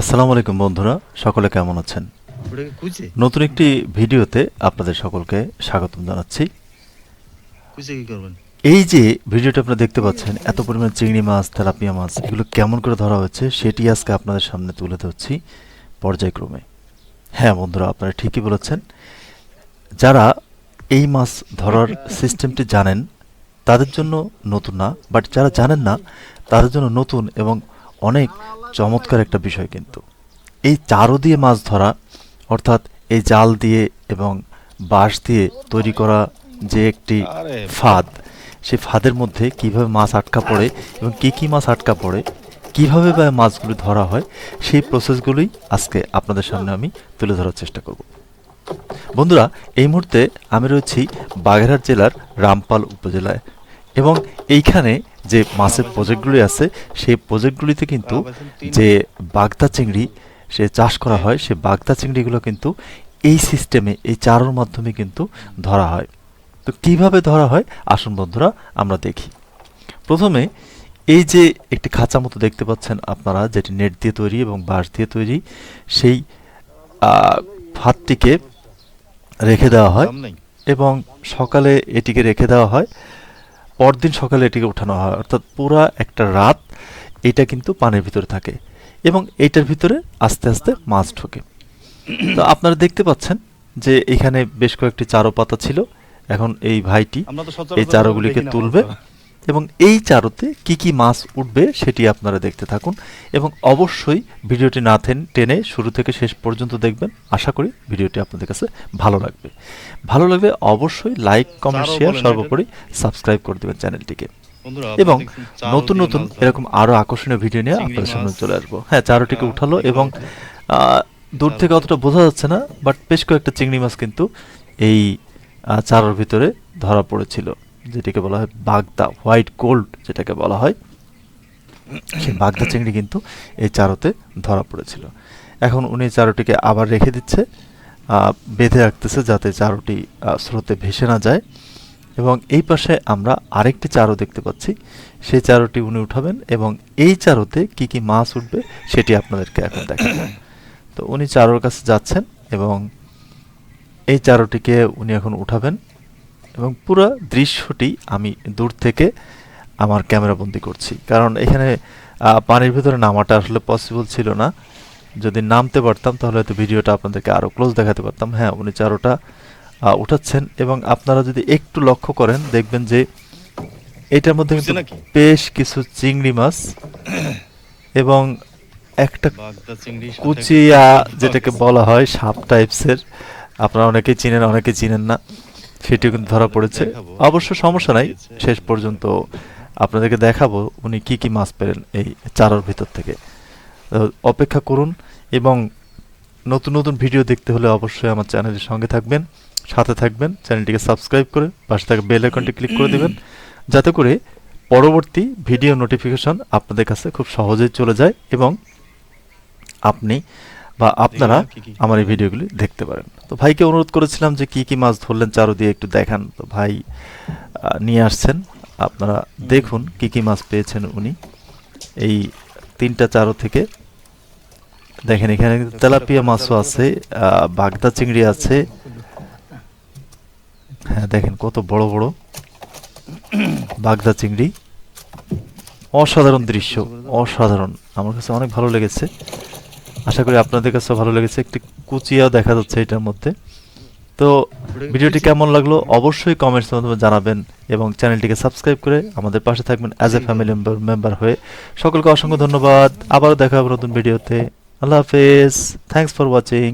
আসসালামু আলাইকুম বন্ধুরা সকলে কেমন আছেন? নতুন একটি ভিডিওতে আপনাদের সকলকে স্বাগতম জানাচ্ছি। এই যে ভিডিওটা আপনারা দেখতে পাচ্ছেন এত পরিমাণ চিংড়ি মাছ তেলাপিয়া মাছ এগুলো কেমন করে ধরা হচ্ছে সেটি আজকে আপনাদের সামনে তুলে ধরছি পর্যায়ক্রমে। হ্যাঁ বন্ধুরা আপনারা ঠিকই বলেছেন। যারা এই মাছ ধরার সিস্টেমটি জানেন তাদের জন্য নতুন না বাট যারা জানেন না তাদের জন্য নতুন এবং অনেক চমৎকার একটা বিষয় কিন্তু। এই চারো দিয়ে মাছ ধরা অর্থাৎ এই জাল দিয়ে এবং বাঁশ দিয়ে তৈরি করা যে একটি ফাঁদ সেই ফাঁদের মধ্যে কীভাবে মাছ আটকা পড়ে এবং কি কি মাছ আটকা পড়ে কীভাবে বা মাছগুলি ধরা হয় সেই প্রসেসগুলোই আজকে আপনাদের সামনে আমি তুলে ধরার চেষ্টা করব। বন্ধুরা এই মুহূর্তে আমি রয়েছি বাগেরহাট জেলার রামপাল উপজেলায়। এবং এইখানে যে মাছের প্রজেক্টগুলি আছে সেই প্রজেক্টগুলিতে কিন্তু যে বাগদা চিংড়ি সে চাষ করা হয় সে বাগদা চিংড়িগুলো কিন্তু এই সিস্টেমে এই চারোর মাধ্যমে কিন্তু ধরা হয়। তো কীভাবে ধরা হয়? আসুন বন্ধুরা আমরা দেখি। প্রথমে এই যে একটি খাঁচা মতো দেখতে পাচ্ছেন আপনারা যেটি নেট দিয়ে তৈরি এবং বাঁশ দিয়ে তৈরি সেই ফাঁদটিকে রেখে দেওয়া হয় এবং সকালে এটিকে রেখে দেওয়া হয়। পরদিন সকালে এটিকে উঠানো হয় অর্থাৎ পুরা একটা রাত এটা কিন্তু পানির ভিতরে থাকে এবং এটার ভিতরে আস্তে আস্তে মাছ ঢোকে। তো আপনারা দেখতে পাচ্ছেন যে এখানে বেশ কয়েকটি চারো পাতা ছিল। এখন এই ভাইটি এই চারোগুলিকে তুলবে। এবং এই চারোতে কি কি মাছ উঠবে সেটি আপনারা দেখতে থাকুন এবং অবশ্যই ভিডিওটি না থেন- টেনে শুরু থেকে শেষ পর্যন্ত দেখবেন। আশা করি ভিডিওটি আপনাদের কাছে ভালো লাগবে। ভালো লাগলে অবশ্যই লাইক কমেন্ট শেয়ার সর্বোপরি সাবস্ক্রাইব করে দেবেন চ্যানেলটিকে। এবং নতুন নতুন এরকম আরও আকর্ষণীয় ভিডিও নিয়ে আপনাদের সামনে চলে আসব। হ্যাঁ চারোটিকে উঠালো এবং দূর থেকে অতটা বোঝা যাচ্ছে না বাট বেশ কয়েকটা চিংড়ি মাছ কিন্তু এই চারোর ভিতরে ধরা পড়েছিল। যেটাকে বলা হয় বাগদা হোয়াইট গোল্ড যেটাকে বলা হয় সেই বাগদা চিংড়ি কিন্তু এই চারোতে ধরা পড়েছিল। এখন উনি চারোটিকে আবার রেখে দিচ্ছে বেঁধে রাখতেছে যাতে চারোটি স্রোতে ভেসে না যায়। এবং এই পাশে আমরা আরেকটি চারো দেখতে পাচ্ছি সেই চারোটি উনি উঠাবেন এবং এই চারোতে কি কি মাছ উঠবে সেটি আপনাদেরকে এখন দেখাবো। তো উনি চারোর কাছে যাচ্ছেন এবং এই চারোটিকে উনি এখন উঠাবেন। এবং পুরো দৃশ্যটি আমি দূর থেকে আমার ক্যামেরা বন্দি করছি। কারণ এখানে পানির ভিতরে নামাটা আসলে পসিবল ছিল না। যদি নামতে পারতাম তাহলে হয়তো ভিডিওটা আপনাদেরকে আরও ক্লোজ দেখাতে পারতাম। হ্যাঁ উনি চারোটা উঠাচ্ছেন এবং আপনারা যদি একটু লক্ষ্য করেন দেখবেন যে এটার মধ্যে কিন্তু বেশ কিছু চিংড়ি মাছ এবং একটা চিংড়ি কুচিয়া যেটাকে বলা হয় সাপ টাইপসের আপনারা অনেকেই চিনেন অনেকে চিনেন না। সেটিও কিন্তু ধরা পড়েছে। অবশ্য সমস্যা নাই শেষ পর্যন্ত আপনাদেরকে দেখাবো উনি কি কি মাছ পেলেন এই চারার ভিতর থেকে। অপেক্ষা করুন এবং নতুন নতুন ভিডিও দেখতে হলে অবশ্যই আমার চ্যানেলের সঙ্গে থাকবেন সাথে থাকবেন চ্যানেলটিকে সাবস্ক্রাইব করে পাশে থাকা বেল আইকনটি ক্লিক করে দেবেন যাতে করে পরবর্তী ভিডিও নোটিফিকেশন আপনাদের কাছে খুব সহজেই চলে যায় এবং আপনি বা আপনারা? আমার এই ভিডিওগুলি দেখতে পারেন। তো ভাইকে অনুরোধ করেছিলাম যে কি কি মাছ ধরলেন চারো দিয়ে একটু দেখান। তো ভাই নিয়ে আসছেন। আপনারা দেখুন কি কি মাছ পেয়েছেন উনি। এই তিনটা চারো থেকে দেখেন এখানে তেলাপিয়া মাছও আছে বাগদা চিংড়ি আছে। হ্যাঁ দেখেন কত বড় বড় বাগদা চিংড়ি। অসাধারণ দৃশ্য অসাধারণ। আমার কাছে অনেক ভালো লেগেছে। আশা করি আপনাদের কাছে ভালো লেগেছে। একটি কুচিয়াও দেখা যাচ্ছে এটার মধ্যে। তো ভিডিওটি কেমন লাগল অবশ্যই কমেন্টস মাধ্যমে জানাবেন এবং চ্যানেলটিকে সাবস্ক্রাইব করে আমাদের পাশে থাকবেন অ্যাজ এ ফ্যামিলি মেম্বার হয়ে। সকলকে অসংখ্য ধন্যবাদ। আবারও দেখা হবে নতুন ভিডিওতে। আল্লাহ হাফেজ। Thanks for watching